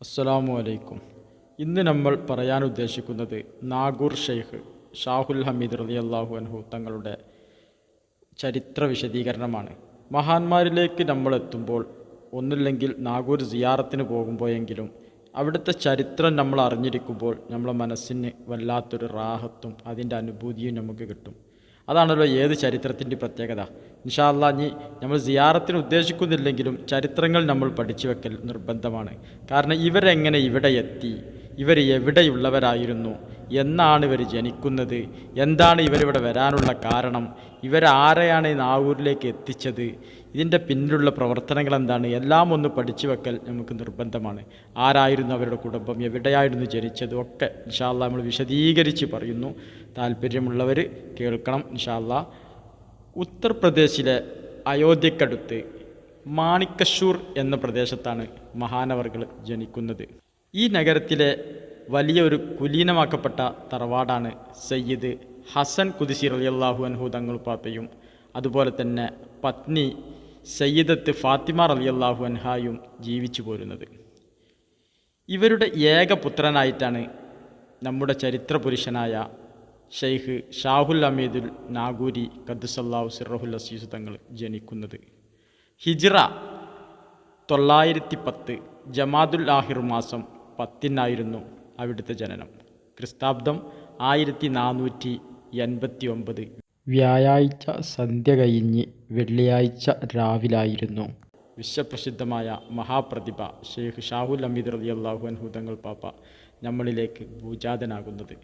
അസ്സലാമു അലൈക്കും ഇന്ന് നമ്മൾ പറയാൻ ഉദ്ദേശിക്കുന്നത് നാഗൂർ ഷെയ്ഖ് ഷാഹുൽ ഹമീദ് റലി അള്ളാഹു അൻഹു തങ്ങളുടെ ചരിത്ര വിശദീകരണമാണ്. മഹാന്മാരിലേക്ക് നമ്മൾ എത്തുമ്പോൾ ഒന്നില്ലെങ്കിൽ നാഗൂർ സിയാറത്തിന് പോകുമ്പോഴെങ്കിലും അവിടുത്തെ ചരിത്രം നമ്മൾ അറിഞ്ഞിരിക്കുമ്പോൾ നമ്മളെ മനസ്സിന് വല്ലാത്തൊരു റാഹത്തും അതിന്റെ അനുഭൂതിയും നമുക്ക് കിട്ടും. അതാണല്ലോ ഏത് ചരിത്രത്തിന്റെ പ്രത്യേകത? ഇൻഷാല്ല ഇനി നമ്മൾ സിയാറത്തിന് ഉദ്ദേശിക്കുന്നില്ലെങ്കിലും ചരിത്രങ്ങൾ നമ്മൾ പഠിച്ചു വെക്കൽ നിർബന്ധമാണ്. കാരണം ഇവരെങ്ങനെ ഇവിടെ എത്തി? ഇവർ എവിടെയുള്ളവരായിരുന്നു? എന്നാണ് ഇവർ ജനിക്കുന്നത്? എന്താണ് ഇവരിവിടെ വരാനുള്ള കാരണം? ഇവരാരെയാണ് ഈ നാവൂരിലേക്ക് എത്തിച്ചത്? ഇതിന്റെ പിന്നിലുള്ള പ്രവർത്തനങ്ങൾ എന്താണ്? എല്ലാം ഒന്ന് പഠിച്ചു വെക്കൽ നമുക്ക് നിർബന്ധമാണ്. ആരായിരുന്നു അവരുടെ കുടുംബം? എവിടെയായിരുന്നു ജനിച്ചത്? ഒക്കെ ഇൻഷാല്ല നമ്മൾ വിശദീകരിച്ച് പറയുന്നു. താല്പര്യമുള്ളവർ കേൾക്കണം ഇൻഷാല്ല ഉത്തർപ്രദേശിലെ അയോധ്യക്കടുത്ത് മാണിക്കശൂർ എന്ന പ്രദേശത്താണ് മഹാനവർകൾ ജനിക്കുന്നത്. ഈ നഗരത്തിലെ വലിയൊരു കുലീനമാക്കപ്പെട്ട തറവാടാണ് സയ്യിദ് ഹസൻ കുദിസി റളിയല്ലാഹു അൻഹു തങ്ങൾപ്പാത്തയും അതുപോലെ തന്നെ പത്നി സയ്യിദത്ത് ഫാത്തിമ റളിയല്ലാഹു അൻഹായും ജീവിച്ചു പോരുന്നത്. ഇവരുടെ ഏക പുത്രനായിട്ടാണ് നമ്മുടെ ചരിത്ര പുരുഷനായ ഷെയ്ഖ് ഷാഹുൽ അമീദുൽ നാഗൂരി ഖദ്സല്ലാഹു സിറഹുൽ അസീസ് തങ്ങൾ ജനിക്കുന്നത്. ഹിജ്റ തൊള്ളായിരത്തി പത്ത് ജമാദുൽ ആഹിർ മാസം പത്തിനായിരുന്നു അവിടുത്തെ ജനനം. ക്രിസ്താബ്ദം ആയിരത്തി നാനൂറ്റി എൺപത്തി ഒമ്പത് വ്യാഴാഴ്ച സന്ധ്യ കഴിഞ്ഞ് വെള്ളിയാഴ്ച രാവിലായിരുന്നു. വിശ്വപ്രസിദ്ധമായ മഹാപ്രതിഭ ഷെയ്ഖ് ഷാഹുൽ അമീദ് റലി അള്ളാഹു അൻഹുദങ്ങൾ പാപ്പ നമ്മളിലേക്ക് ഭൂജാതനാകുന്നത്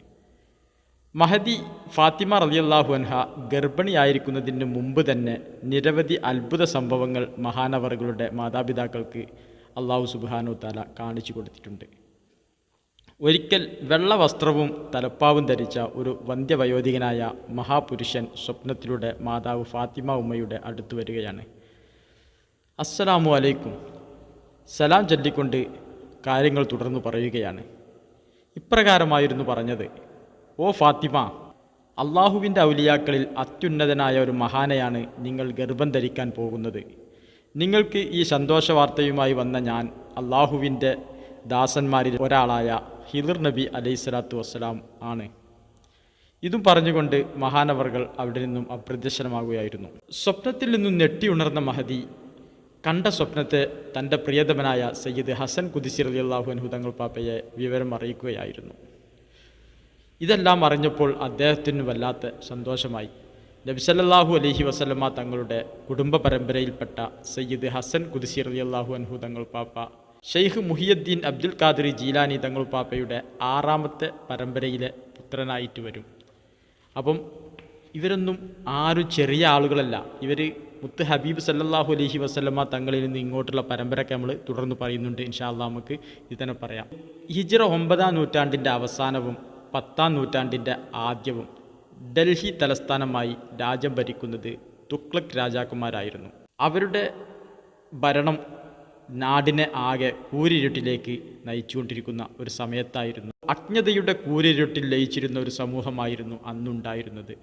മഹദി ഫാത്തിമ റളിയല്ലാഹു അൻഹ ഗർഭിണിയായിരിക്കുന്നതിന് മുമ്പ് തന്നെ നിരവധി അത്ഭുത സംഭവങ്ങൾ മഹാനവറുകളുടെ മാതാപിതാക്കൾക്ക് അള്ളാഹു സുബാനു താല കാണിച്ചു കൊടുത്തിട്ടുണ്ട്. ഒരിക്കൽ വെള്ള വസ്ത്രവും തലപ്പാവും ധരിച്ച ഒരു വന്ധ്യവയോധികനായ മഹാപുരുഷൻ സ്വപ്നത്തിലൂടെ മാതാവ് ഫാത്തിമ ഉമ്മയുടെ അടുത്ത് വരികയാണ്. അസ്സലാമു അലൈക്കും. സലാം ചൊല്ലിക്കൊണ്ട് കാര്യങ്ങൾ തുടർന്ന് പറയുകയാണ്. ഇപ്രകാരമായിരുന്നു പറഞ്ഞത്. ഓ ഫാത്തിമ അള്ളാഹുവിന്റെ ഔലിയാക്കളിൽ അത്യുന്നതനായ ഒരു മഹാനയാണ് നിങ്ങൾ ഗർഭം ധരിക്കാൻ പോകുന്നത്. നിങ്ങൾക്ക് ഈ സന്തോഷ വാർത്തയുമായി വന്ന ഞാൻ അള്ളാഹുവിന്റെ ദാസന്മാരിൽ ഒരാളായ ഹിദർ നബി അലൈഹി സ്വലാത്തു വസ്സലാം ആണ്. ഇതും പറഞ്ഞുകൊണ്ട് മഹാനവറുകൾ അവിടെ നിന്നും അപ്രത്യക്ഷനമാകുകയായിരുന്നു സ്വപ്നത്തിൽ നിന്നും ഞെട്ടിയുണർന്ന മഹദി കണ്ട സ്വപ്നത്തെ തന്റെ പ്രിയതമനായ സയ്യിദ് ഹസൻ കുദിസി അള്ളാഹു അൻഹു തങ്ങൾ പാപ്പയെ വിവരം അറിയിക്കുകയായിരുന്നു. ഇതെല്ലാം അറിഞ്ഞപ്പോൾ അദ്ദേഹത്തിന് വല്ലാത്ത സന്തോഷമായി. നബിസല്ലാഹു അലഹി വസല്ലമ്മ തങ്ങളുടെ കുടുംബ പരമ്പരയിൽപ്പെട്ട സയ്യിദ് ഹസൻ കുദിസി റളിയല്ലാഹു അൻഹു തങ്ങൾ പാപ്പ Sheikh Muhiyuddin Abdul Qadir Jilani Thangal പാപ്പയുടെ ആറാമത്തെ പരമ്പരയിലെ പുത്രനായിട്ട് വരും. അപ്പം ഇവരൊന്നും ആരും ചെറിയ ആളുകളല്ല. ഇവർ മുത്ത് ഹബീബ് സല്ലാഹു അലഹി വസല്ലമ്മ തങ്ങളിൽ നിന്ന് ഇങ്ങോട്ടുള്ള പരമ്പരയൊക്കെ നമ്മൾ തുടർന്ന് പറയുന്നുണ്ട്. ഇൻഷാല്ല നമുക്ക് ഇത് തന്നെ പറയാം. ഹിജ്റ ഒമ്പതാം നൂറ്റാണ്ടിന്റെ അവസാനവും പത്താം നൂറ്റാണ്ടിന്റെ ആദ്യവും ഡൽഹി തലസ്ഥാനമായി രാജ്യം ഭരിക്കുന്നത് തുക്ലക് രാജാക്കന്മാരായിരുന്നു. അവരുടെ ഭരണം നാടിനെ ആകെ കൂരിരുട്ടിലേക്ക് നയിച്ചുകൊണ്ടിരിക്കുന്ന ഒരു സമയത്തായിരുന്നു. അജ്ഞതയുടെ കൂരിരുട്ടിൽ ലയിച്ചിരുന്ന ഒരു സമൂഹമായിരുന്നു അന്നുണ്ടായിരുന്നത്.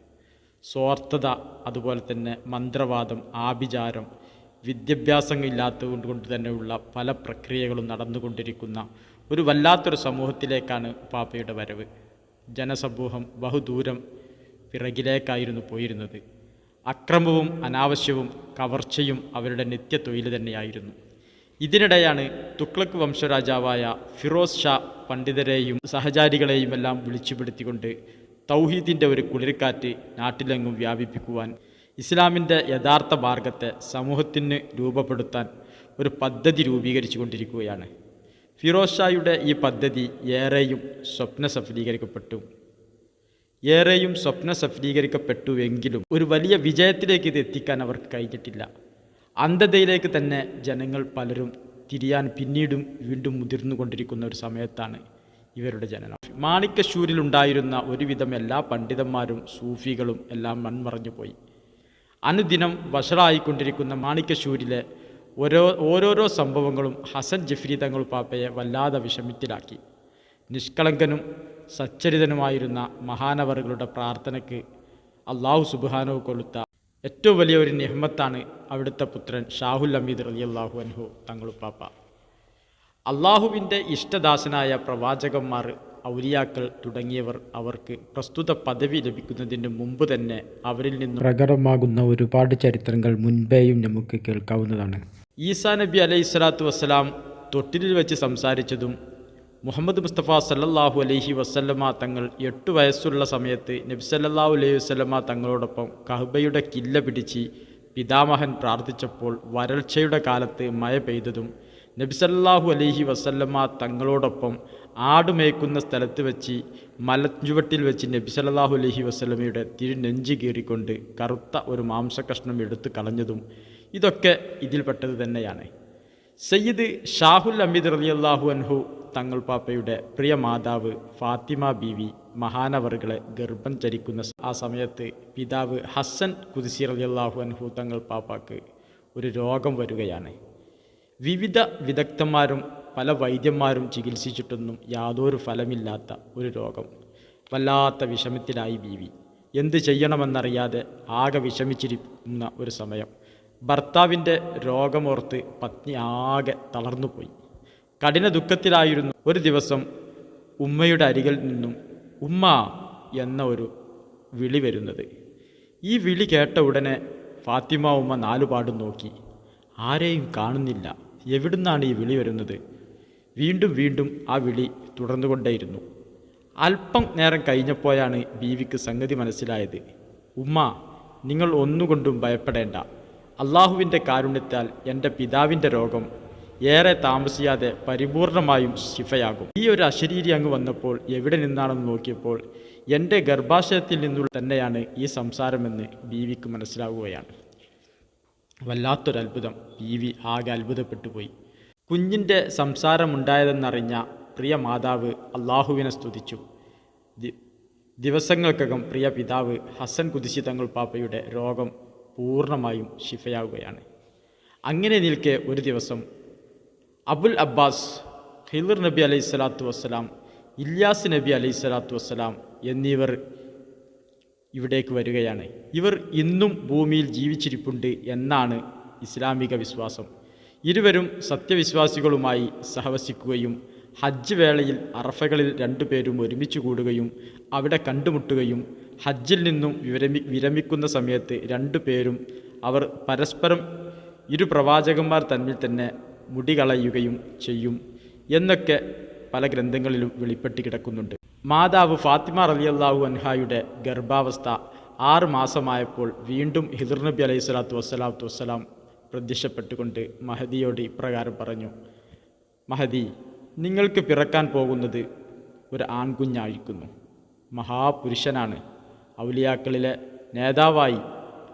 സ്വാർത്ഥത അതുപോലെ തന്നെ മന്ത്രവാദം ആഭിചാരം വിദ്യാഭ്യാസം ഇല്ലാത്തത് കൊണ്ട് തന്നെയുള്ള പല പ്രക്രിയകളും നടന്നുകൊണ്ടിരിക്കുന്ന ഒരു വല്ലാത്തൊരു സമൂഹത്തിലേക്കാണ് പാപ്പയുടെ വരവ്. ജനസമൂഹം ബഹുദൂരം പിറകിലേക്കായിരുന്നു പോയിരുന്നത്. അക്രമവും അനാവശ്യവും കവർച്ചയും അവരുടെ നിത്യ തൊഴിൽ തന്നെയായിരുന്നു. ഇതിനിടെയാണ് തുക്ലക്ക് വംശരാജാവായ ഫിറോസ് ഷാ പണ്ഡിതരെയും സഹചാരികളെയുമെല്ലാം വിളിച്ചുപെടുത്തിക്കൊണ്ട് തൗഹീദിന്റെ ഒരു കുളിർക്കാറ്റ് നാട്ടിലെങ്ങും വ്യാപിപ്പിക്കുവാൻ ഇസ്ലാമിന്റെ യഥാർത്ഥ മാർഗത്തെ സമൂഹത്തിന് രൂപപ്പെടുത്താൻ ഒരു പദ്ധതി രൂപീകരിച്ചു കൊണ്ടിരിക്കുകയാണ് ഫിറോസ് ഷായുടെ ഈ പദ്ധതി ഏറെയും സ്വപ്ന സഫലീകരിക്കപ്പെട്ടു. ഏറെയും സ്വപ്ന സഫലീകരിക്കപ്പെട്ടുവെങ്കിലും ഒരു വലിയ വിജയത്തിലേക്ക് ഇത് എത്തിക്കാൻ അവർക്ക് കഴിഞ്ഞിട്ടില്ല. അന്ധതയിലേക്ക് തന്നെ ജനങ്ങൾ പലരും തിരിയാൻ പിന്നീടും വീണ്ടും മുതിർന്നു കൊണ്ടിരിക്കുന്ന ഒരു സമയത്താണ് ഇവരുടെ ജനനം. മാണിക്കശൂരിലുണ്ടായിരുന്ന ഒരുവിധം എല്ലാ പണ്ഡിതന്മാരും സൂഫികളും എല്ലാം മൺമറഞ്ഞു പോയി അനുദിനം വഷളായിക്കൊണ്ടിരിക്കുന്ന മാണിക്കശൂരിലെ ഓരോ ഓരോരോ സംഭവങ്ങളും ഹസൻ ജഫ്രി തങ്ങൾ പാപ്പയെ വല്ലാതെ വിഷമത്തിലാക്കി. നിഷ്കളങ്കനും സച്ചരിതനുമായിരുന്ന മഹാനവറുകളുടെ പ്രാർത്ഥനയ്ക്ക് അള്ളാഹു സുബാനോ കൊളുത്ത ഏറ്റവും വലിയ ഒരു നിഹമ്മത്താണ് അവിടുത്തെ പുത്രൻ ഷാഹുൽ അമീദ് റലി അള്ളാഹു അൻഹു തങ്ങളുപ്പാപ്പ അള്ളാഹുവിന്റെ ഇഷ്ടദാസനായ പ്രവാചകന്മാർ ഔലിയാക്കൾ തുടങ്ങിയവർ അവർക്ക് പ്രസ്തുത പദവി ലഭിക്കുന്നതിന് മുമ്പ് തന്നെ അവരിൽ നിന്ന് പ്രകടമാകുന്ന ഒരുപാട് ചരിത്രങ്ങൾ മുൻപേയും നമുക്ക് കേൾക്കാവുന്നതാണ്. ഈസാ നബി അലൈഹി സ്വലാത്തു വസ്സലാം തൊട്ടിലിൽ വെച്ച് സംസാരിച്ചതും മുഹമ്മദ് മുസ്തഫ സല്ലാഹു അലൈഹി വസല്ലമ തങ്ങൾ എട്ട് വയസ്സുള്ള സമയത്ത് നബി സല്ലാഹു അലൈഹി വസല്ലമ തങ്ങളോടൊപ്പം കഹബയുടെ കില്ല പിടിച്ച് പിതാമഹൻ പ്രാർത്ഥിച്ചപ്പോൾ വരൾച്ചയുടെ കാലത്ത് മഴ പെയ്തതും നബി സല്ലല്ലാഹു അലൈഹി വസല്ലമ തങ്ങളോടൊപ്പം ആടുമേക്കുന്ന സ്ഥലത്ത് വെച്ച് മലഞ്ചുവട്ടിൽ വെച്ച് നബി സല്ലല്ലാഹു അലൈഹി വസല്ലമയുടെ തിരുനെഞ്ച് കീറിക്കൊണ്ട് കറുത്ത ഒരു മാംസകഷ്ണം എടുത്തു കളഞ്ഞതും ഇതൊക്കെ ഇതിൽപ്പെട്ടത് തന്നെയാണ്. സയ്യിദ് ഷാഹുൽ അമീദ് റളിയല്ലാഹു അൻഹു തങ്ങൾ പാപ്പയുടെ പ്രിയ മാതാവ് ഫാത്തിമ ബീവി മഹാനവറുകളെ ഗർഭം ചരിക്കുന്ന ആ സമയത്ത് പിതാവ് ഹസ്സൻ കുതിസി റളിയല്ലാഹു അൻഹു തങ്ങൾ പാപ്പാക്ക് ഒരു രോഗം വരികയാണ്. വിവിധ വിദഗ്ധന്മാരും പല വൈദ്യന്മാരും ചികിത്സിച്ചിട്ടൊന്നും യാതൊരു ഫലമില്ലാത്ത ഒരു രോഗം. വല്ലാത്ത വിഷമത്തിലായി ബീവി. എന്ത് ചെയ്യണമെന്നറിയാതെ ആകെ വിഷമിച്ചിരിക്കുന്ന ഒരു സമയം. ഭർത്താവിന്റെ രോഗമോർത്ത് പത്നി ആകെ തളർന്നുപോയി കഠിന ദുഃഖത്തിലായിരുന്നു ഒരു ദിവസം ഉമ്മയുടെ അരികിൽ നിന്നും ഉമ്മ എന്ന ഒരു വിളി വരുന്നത്. ഈ വിളി കേട്ട ഉടനെ ഫാത്തിമ ഉമ്മ നാലുപാടും നോക്കി. ആരെയും കാണുന്നില്ല. എവിടുന്നാണ് ഈ വിളി വരുന്നത്? വീണ്ടും വീണ്ടും ആ വിളി തുടർന്നുകൊണ്ടേയിരുന്നു. അല്പം നേരം കഴിഞ്ഞപ്പോഴാണ് ബീവിക്ക് സംഗതി മനസ്സിലായത്. ഉമ്മ നിങ്ങൾ ഒന്നുകൊണ്ടും ഭയപ്പെടേണ്ട. അള്ളാഹുവിന്റെ കാരുണ്യത്താൽ എന്റെ പിതാവിന്റെ രോഗം ഏറെ താമസിയാതെ പരിപൂർണമായും ശിഫയാകും. ഈ ഒരു അശരീരി അങ്ങ് വന്നപ്പോൾ എവിടെ നിന്നാണെന്ന് നോക്കിയപ്പോൾ എന്റെ ഗർഭാശയത്തിൽ നിന്നുള്ള തന്നെയാണ് ഈ സംസാരമെന്ന് ബീവിക്ക് മനസ്സിലാവുകയാണ്. വല്ലാത്തൊരത്ഭുതം ബീവി ആകെ അത്ഭുതപ്പെട്ടു പോയി. കുഞ്ഞിന്റെ സംസാരമുണ്ടായതെന്നറിഞ്ഞ പ്രിയ മാതാവ് അള്ളാഹുവിനെ സ്തുതിച്ചു. ദിവസങ്ങൾക്കകം പ്രിയ പിതാവ് ഹസൻ കുതിശി തങ്ങൾ പാപ്പയുടെ രോഗം പൂർണമായും ശിഫയാവുകയാണ്. അങ്ങനെ നിൽക്കെ ഒരു ദിവസം അബുൽ അബ്ബാസ് ഹിലർ നബി അലൈഹി സ്വലാത്തു വസ്സലാം ഇല്യാസ് നബി അലൈഹി സ്വലാത്തു വസ്സലാം എന്നിവർ ഇവിടേക്ക് വരികയാണ്. ഇവർ ഇന്നും ഭൂമിയിൽ ജീവിച്ചിരിപ്പുണ്ട് എന്നാണ് ഇസ്ലാമിക വിശ്വാസം. ഇരുവരും സത്യവിശ്വാസികളുമായി സഹവസിക്കുകയും ഹജ്ജ് വേളയിൽ അറഫകളിൽ രണ്ടുപേരും ഒരുമിച്ച് കൂടുകയും അവിടെ കണ്ടുമുട്ടുകയും ഹജ്ജിൽ നിന്നും വിരമി വിരമിക്കുന്ന സമയത്ത് രണ്ടു പേരും അവർ പരസ്പരം ഇരു പ്രവാചകന്മാർ തമ്മിൽ തന്നെ മുടി കളയുകയും ചെയ്യും എന്നൊക്കെ പല ഗ്രന്ഥങ്ങളിലും വെളിപ്പെട്ട് കിടക്കുന്നുണ്ട്. മാതാവ് ഫാത്തിമ റലിയല്ലാഹു അൻഹായുടെ ഗർഭാവസ്ഥ ആറ് മാസമായപ്പോൾ വീണ്ടും ഹിദർ നബി അലൈഹി സ്വലാത്തു വസ്സലാത്തു വസ്സലാം പ്രത്യക്ഷപ്പെട്ടുകൊണ്ട് മഹദിയോട് ഇപ്രകാരം പറഞ്ഞു മഹദി നിങ്ങൾക്ക് പിറക്കാൻ പോകുന്നത് ഒരു ആൺകുഞ്ഞായിരിക്കുന്നു. മഹാപുരുഷനാണ്. ഔലിയാക്കളിലെ നേതാവായി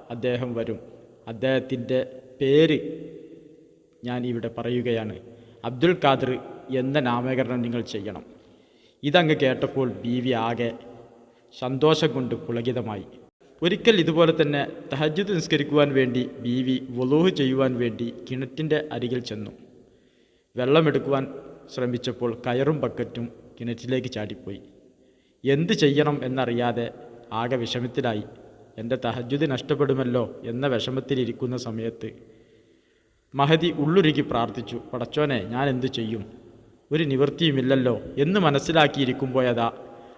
അദ്ദേഹം വരും. അദ്ദേഹത്തിന്റെ പേര് ഞാൻ ഇവിടെ പറയുകയാണ്. അബ്ദുൽ ഖാദർ എന്ന നാമകരണം നിങ്ങൾ ചെയ്യണം. ഇതങ്ങ് കേട്ടപ്പോൾ ബി വി ആകെ സന്തോഷം കൊണ്ട് പുളകിതമായി. ഒരിക്കൽ ഇതുപോലെ തന്നെ തഹജ്ജുദ് നിസ്കരിക്കുവാൻ വേണ്ടി ബി വി വലൂഹ് ചെയ്യുവാൻ വേണ്ടി കിണറ്റിന്റെ അരികിൽ ചെന്നു. വെള്ളമെടുക്കുവാൻ ശ്രമിച്ചപ്പോൾ കയറും ബക്കറ്റും കിണറ്റിലേക്ക് ചാടിപ്പോയി. എന്ത് ചെയ്യണം എന്നറിയാതെ ആകെ വിഷമത്തിലായി. എന്റെ തഹജ്ജുദ് നഷ്ടപ്പെടുമല്ലോ എന്ന വിഷമത്തിലിരിക്കുന്ന സമയത്ത് മഹതി ഉള്ളുരുകി പ്രാർത്ഥിച്ചു പടച്ചോനെ ഞാൻ എന്തു ചെയ്യും? ഒരു നിവൃത്തിയുമില്ലല്ലോ. എന്ന് മനസ്സിലാക്കിയിരിക്കുമ്പോഴതാ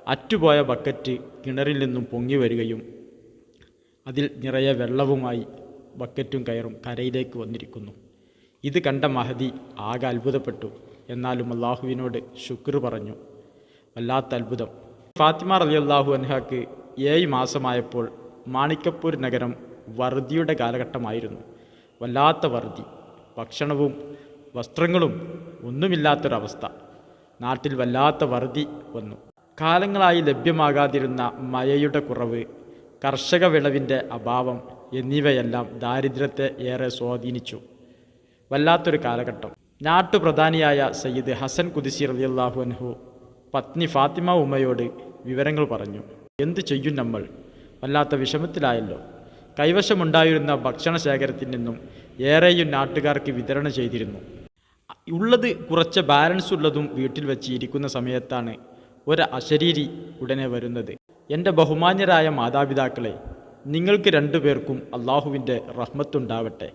അറ്റുപോയ ബക്കറ്റ് കിണറിൽ നിന്നും പൊങ്ങി വരികയും അതിൽ നിറയെ വെള്ളവുമായി ബക്കറ്റും കയറും കരയിലേക്ക് വന്നിരിക്കുന്നു. ഇത് കണ്ട മഹതി ആകെ അത്ഭുതപ്പെട്ടു. എന്നാലും അള്ളാഹുവിനോട് ശുക്ർ പറഞ്ഞു വല്ലാത്ത അത്ഭുതം. ഫാത്തിമ റലി അള്ളാഹു അൻഹാക്ക് ഏഴ് മാസമായപ്പോൾ മാണിക്കപ്പൂർ നഗരം വറുതിയുടെ കാലഘട്ടമായിരുന്നു. വല്ലാത്ത വറുതി ഭക്ഷണവും വസ്ത്രങ്ങളും ഒന്നുമില്ലാത്തൊരവസ്ഥ. നാട്ടിൽ വല്ലാത്ത വറുതി വന്നു. കാലങ്ങളായി ലഭ്യമാകാതിരുന്ന മഴയുടെ കുറവ് കർഷക വിളവിന്റെ അഭാവം എന്നിവയെല്ലാം ദാരിദ്ര്യത്തെ ഏറെ സ്വാധീനിച്ചു. വല്ലാത്തൊരു കാലഘട്ടം. നാട്ടുപ്രധാനിയായ സയ്യിദ് ഹസൻ കുദിസി റളിയല്ലാഹു അൻഹു പത്നി ഫാത്തിമ ഉമ്മയോട് വിവരങ്ങൾ പറഞ്ഞു. എന്തു ചെയ്യും നമ്മൾ? വല്ലാത്ത വിഷമത്തിലായല്ലോ. കൈവശമുണ്ടായിരുന്ന ഭക്ഷണ ശേഖരത്തിൽ നിന്നും ഏറെയും നാട്ടുകാർക്ക് വിതരണം ചെയ്തിരുന്നു. ഉള്ളത് കുറച്ച് ബാലൻസ് ഉള്ളതും വീട്ടിൽ വെച്ച് ഇരിക്കുന്ന സമയത്താണ് ഒരു അശരീരി ഉടനെ വരുന്നത്. എന്റെ ബഹുമാന്യരായ മാതാപിതാക്കളെ നിങ്ങൾക്ക് രണ്ടുപേർക്കും അള്ളാഹുവിന്റെ റഹ്മത്തുണ്ടാവട്ടെ.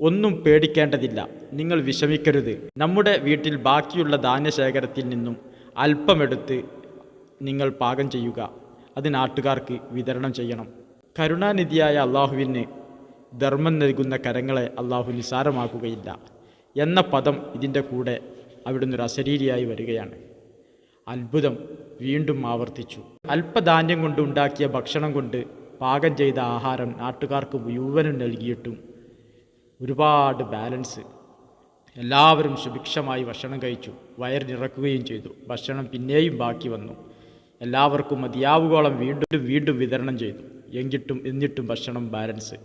ഒന്നും പേടിക്കേണ്ടതില്ല. നിങ്ങൾ വിഷമിക്കരുത്. നമ്മുടെ വീട്ടിൽ ബാക്കിയുള്ള ധാന്യശേഖരത്തിൽ നിന്നും അല്പമെടുത്ത് നിങ്ങൾ പാകം ചെയ്യുക. അത് നാട്ടുകാർക്ക് വിതരണം ചെയ്യണം. കരുണാനിധിയായ അള്ളാഹുവിന് ധർമ്മം നൽകുന്ന കരങ്ങളെ അള്ളാഹു നിസാരമാക്കുകയില്ല എന്ന പദം ഇതിന്റെ കൂടെ അവിടുന്ന് ഒരു അശരീരിയായി വരികയാണ്. അത്ഭുതം വീണ്ടും ആവർത്തിച്ചു. അല്പധാന്യം കൊണ്ട് ഉണ്ടാക്കിയ ഭക്ഷണം കൊണ്ട് പാകം ചെയ്ത ആഹാരം നാട്ടുകാർക്ക് മുഴുവനും നൽകിയിട്ടും ഒരുപാട് ബാലൻസ്. എല്ലാവരും സുഭിക്ഷമായി ഭക്ഷണം കഴിച്ചു. വയർ നിറക്കുകയും ചെയ്തു. ഭക്ഷണം പിന്നെയും ബാക്കി വന്നു. എല്ലാവർക്കും മതിയാവുകോളം വീണ്ടും വീണ്ടും വിതരണം ചെയ്തു. എങ്കിട്ടും എന്നിട്ടും ഭക്ഷണം ബാലൻസ്.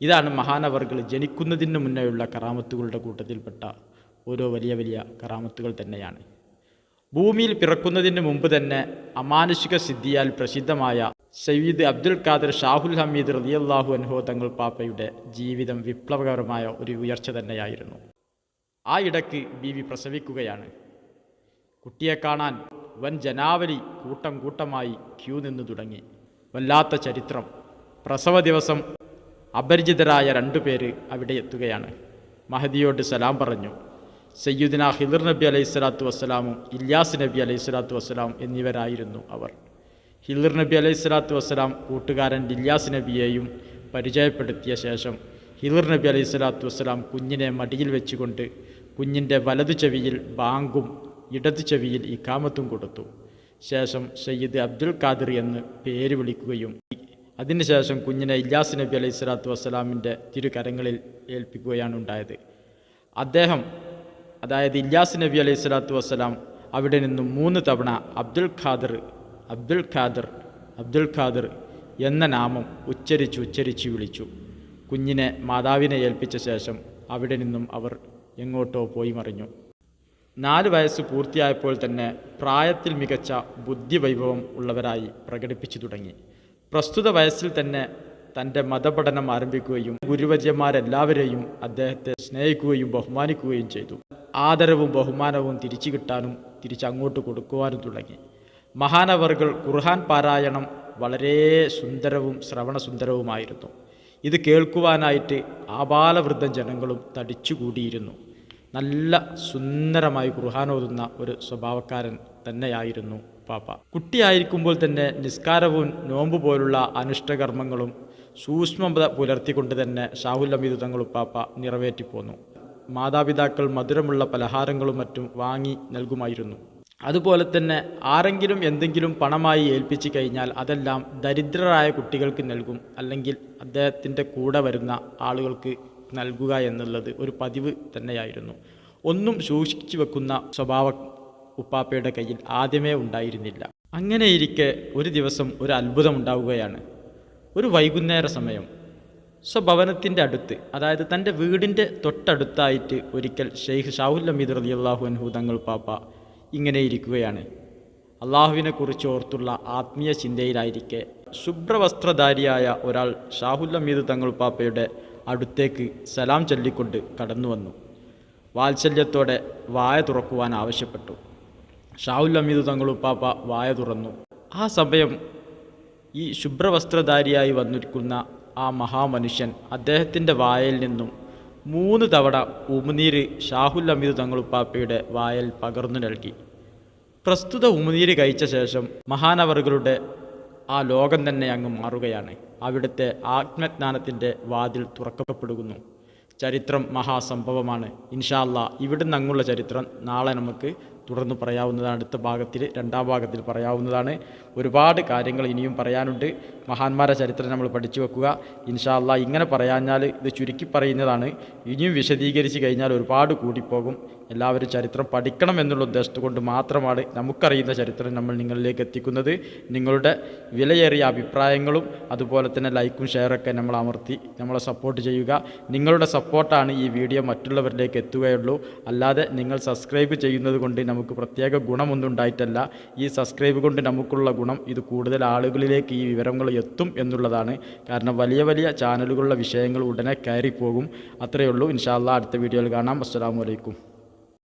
ഇതാണ് മഹാനവർകൾ ജനിക്കുന്നതിന് മുന്നേയുള്ള കറാമത്തുകളുടെ കൂട്ടത്തിൽപ്പെട്ട ഓരോ വലിയ വലിയ കറാമത്തുകൾ തന്നെയാണ്. ഭൂമിയിൽ പിറക്കുന്നതിന് മുമ്പ് തന്നെ അമാനുഷിക സിദ്ധിയാൽ പ്രസിദ്ധമായ സയ്യിദ് അബ്ദുൽ ഖാദർ ഷാഹുൽ ഹമീദ് റളിയല്ലാഹു അൻഹു തങ്ങൾ പാപ്പയുടെ ജീവിതം വിപ്ലവകരമായ ഒരു ഉയർച്ച തന്നെയായിരുന്നു. ആ ഇടയ്ക്ക് ബീവി പ്രസവിക്കുകയാണ്. കുട്ടിയെ കാണാൻ വൻ ജനാവലി കൂട്ടം കൂട്ടമായി ക്യൂ നിന്നു തുടങ്ങി. വല്ലാത്ത ചരിത്രം. പ്രസവ ദിവസം അപരിചിതരായ രണ്ടു പേര് അവിടെ എത്തുകയാണ്. മഹദിയോട് സലാം പറഞ്ഞു. സയ്യുദിന ഹിദർ നബി അലൈഹി സ്വലാത്തു വസ്സലാമും ഇല്യാസ് നബി അലൈഹി സ്വലാത്തു വസ്സലാം എന്നിവരായിരുന്നു അവർ. ഹിദർ നബി അലൈഹി സ്വലാത്തു വസ്സലാം കൂട്ടുകാരൻ ഇല്യാസ് നബിയെയും പരിചയപ്പെടുത്തിയ ശേഷം ഹിദർ നബി അലൈഹി സ്വലാത്തു വസ്സലാം കുഞ്ഞിനെ മടിയിൽ വെച്ചുകൊണ്ട് കുഞ്ഞിന്റെ വലതു ചെവിയിൽ ബാങ്കും ഇടതു ചെവിയിൽ ഇക്കാമത്തും കൊടുത്തു. ശേഷം സയ്യിദ് അബ്ദുൽ ഖാദിർ എന്ന് പേര് വിളിക്കുകയും അതിനുശേഷം കുഞ്ഞിനെ ഇല്ലാസ് നബി അലൈഹി സ്വലാത്തു വസ്സലാമിന്റെ തിരുകരങ്ങളിൽ ഏൽപ്പിക്കുകയാണ് ഉണ്ടായത്. അദ്ദേഹം അതായത് ഇല്ലാസ് നബി അലൈഹി സ്വലാത്തു വസ്സലാം അവിടെ നിന്നും മൂന്ന് തവണ അബ്ദുൽ ഖാദർ അബ്ദുൽ ഖാദർ അബ്ദുൽ ഖാദർ എന്ന നാമം ഉച്ചരിച്ച് ഉച്ചരിച്ച് വിളിച്ചു. കുഞ്ഞിനെ മാതാവിനെ ഏൽപ്പിച്ച ശേഷം അവിടെ നിന്നും അവർ എങ്ങോട്ടോ പോയി മറിഞ്ഞു. നാല് വയസ്സ് പൂർത്തിയായപ്പോൾ തന്നെ പ്രായത്തിൽ മികച്ച ബുദ്ധിവൈഭവം ഉള്ളവരായി പ്രകടിപ്പിച്ചു തുടങ്ങി. പ്രസ്തുത വയസ്സിൽ തന്നെ തന്റെ മതപഠനം ആരംഭിക്കുകയും ഗുരുവര്യന്മാരെല്ലാവരെയും അദ്ദേഹത്തെ സ്നേഹിക്കുകയും ബഹുമാനിക്കുകയും ചെയ്തു. ആദരവും ബഹുമാനവും തിരിച്ചു കിട്ടാനും തിരിച്ചങ്ങോട്ട് കൊടുക്കുവാനും തുടങ്ങി. മഹാനവർകൾ ഖുർഹാൻ പാരായണം വളരെ സുന്ദരവും ശ്രവണസുന്ദരവുമായിരുന്നു. ഇത് കേൾക്കുവാനായിട്ട് ആബാലവൃദ്ധം ജനങ്ങളും തടിച്ചുകൂടിയിരുന്നു. നല്ല സുന്ദരമായി ഗുഹാനോതുന്ന ഒരു സ്വഭാവക്കാരൻ തന്നെയായിരുന്നു പാപ്പ. കുട്ടിയായിരിക്കുമ്പോൾ തന്നെ നിസ്കാരവും നോമ്പ് പോലുള്ള അനുഷ്ഠകർമ്മങ്ങളും സൂക്ഷ്മത പുലർത്തിക്കൊണ്ട് തന്നെ തങ്ങളും പാപ്പ നിറവേറ്റിപ്പോന്നു. മാതാപിതാക്കൾ മധുരമുള്ള പലഹാരങ്ങളും മറ്റും വാങ്ങി നൽകുമായിരുന്നു. അതുപോലെ തന്നെ ആരെങ്കിലും എന്തെങ്കിലും പണമായി ഏൽപ്പിച്ചു കഴിഞ്ഞാൽ അതെല്ലാം ദരിദ്രരായ കുട്ടികൾക്ക് നൽകും. അല്ലെങ്കിൽ അദ്ദേഹത്തിന്റെ കൂടെ വരുന്ന ആളുകൾക്ക് നൽകുക എന്നുള്ളത് ഒരു പതിവ് തന്നെയായിരുന്നു. ഒന്നും സൂക്ഷിച്ചു വെക്കുന്ന സ്വഭാവം ഉപ്പാപ്പയുടെ കയ്യിൽ ആദ്യമേ ഉണ്ടായിരുന്നില്ല. അങ്ങനെയിരിക്കെ ഒരു ദിവസം ഒരു അത്ഭുതം ഉണ്ടാവുകയാണ്. ഒരു വൈകുന്നേര സമയം. സ്വഭവനത്തിന്റെ അടുത്ത് അതായത് തന്റെ വീടിന്റെ തൊട്ടടുത്തായിട്ട് ഒരിക്കൽ ഷെയ്ഖ് ഷാഹുൽ അമീദ് റലി അള്ളാഹു അൻഹു തങ്ങൾ പാപ്പ ഇങ്ങനെ ഇരിക്കുകയാണ് അള്ളാഹുവിനെ കുറിച്ച് ഓർത്തുള്ള ആത്മീയ ചിന്തയിലായിരിക്കെ ശുഭ്രവസ്ത്രധാരിയായ ഒരാൾ ഷാഹുല്ലമീദ് തങ്ങൾ പാപ്പയുടെ അടുത്തേക്ക് സലാം ചൊല്ലിക്കൊണ്ട് കടന്നു വന്നു. വാത്സല്യത്തോടെ വായ തുറക്കുവാൻ ആവശ്യപ്പെട്ടു. ഷാഹുല്ലമീദ് തങ്ങളുപ്പാപ്പ വായ തുറന്നു. ആ സമയം ഈ ശുഭ്രവസ്ത്രധാരിയായി വന്നിരിക്കുന്ന ആ മഹാമനുഷ്യൻ അദ്ദേഹത്തിന്റെ വായയിൽ നിന്നും മൂന്ന് തവണ ഉമിനീര് ഷാഹുൽ അമീദ് തങ്ങളുപ്പാപ്പയുടെ വായൽ പകർന്നു നൽകി. പ്രസ്തുത ഉമിനീര് കഴിച്ച ശേഷം മഹാനവറുകളുടെ ആ ലോകം തന്നെ അങ്ങ് മാറുകയാണ്. അവിടുത്തെ ആത്മജ്ഞാനത്തിന്റെ വാതിൽ തുറക്കപ്പെടുന്നു. ചരിത്രം മഹാസംഭവമാണ്. ഇൻഷാല്ല ഇവിടുന്ന് അങ്ങുള്ള ചരിത്രം നാളെ നമുക്ക് തുടർന്ന് പറയാവുന്നതാണ്. അടുത്ത ഭാഗത്തിൽ രണ്ടാം ഭാഗത്തിൽ പറയാവുന്നതാണ്. ഒരുപാട് കാര്യങ്ങൾ ഇനിയും പറയാനുണ്ട്. മഹാന്മാരെ ചരിത്രം നമ്മൾ പഠിച്ചു വെക്കുക. ഇൻഷാല്ല ഇങ്ങനെ പറയാഞ്ഞാൽ ഇത് ചുരുക്കി പറയുന്നതാണ്. ഇനിയും വിശദീകരിച്ച് കഴിഞ്ഞാൽ ഒരുപാട് കൂടിപ്പോകും. എല്ലാവരും ചരിത്രം പഠിക്കണം എന്നുള്ള ഉദ്ദേശത്തുകൊണ്ട് കൊണ്ട് മാത്രമാണ് നമുക്കറിയുന്ന ചരിത്രം നമ്മൾ നിങ്ങളിലേക്ക് എത്തിക്കുന്നത്. നിങ്ങളുടെ വിലയേറിയ അഭിപ്രായങ്ങളും അതുപോലെ തന്നെ ലൈക്കും ഷെയറൊക്കെ നമ്മൾ അമർത്തി നമ്മളെ സപ്പോർട്ട് ചെയ്യുക. നിങ്ങളുടെ സപ്പോർട്ടാണ് ഈ വീഡിയോ മറ്റുള്ളവരിലേക്ക് എത്തുകയുള്ളൂ. അല്ലാതെ നിങ്ങൾ സബ്സ്ക്രൈബ് ചെയ്യുന്നത് കൊണ്ട് നമുക്ക് പ്രത്യേക ഗുണമൊന്നും ഉണ്ടായിട്ടല്ല. ഈ സബ്സ്ക്രൈബ് കൊണ്ട് നമുക്കുള്ള ഗുണം ഇത് കൂടുതൽ ആളുകളിലേക്ക് ഈ വിവരങ്ങൾ എത്തും എന്നുള്ളതാണ്. കാരണം വലിയ വലിയ ചാനലുകളുള്ള വിഷയങ്ങൾ ഉടനെ കയറിപ്പോകും. അത്രയേ ഉള്ളൂ. ഇൻഷാല്ല അടുത്ത വീഡിയോയിൽ കാണാം. അസ്സാം വലൈക്കും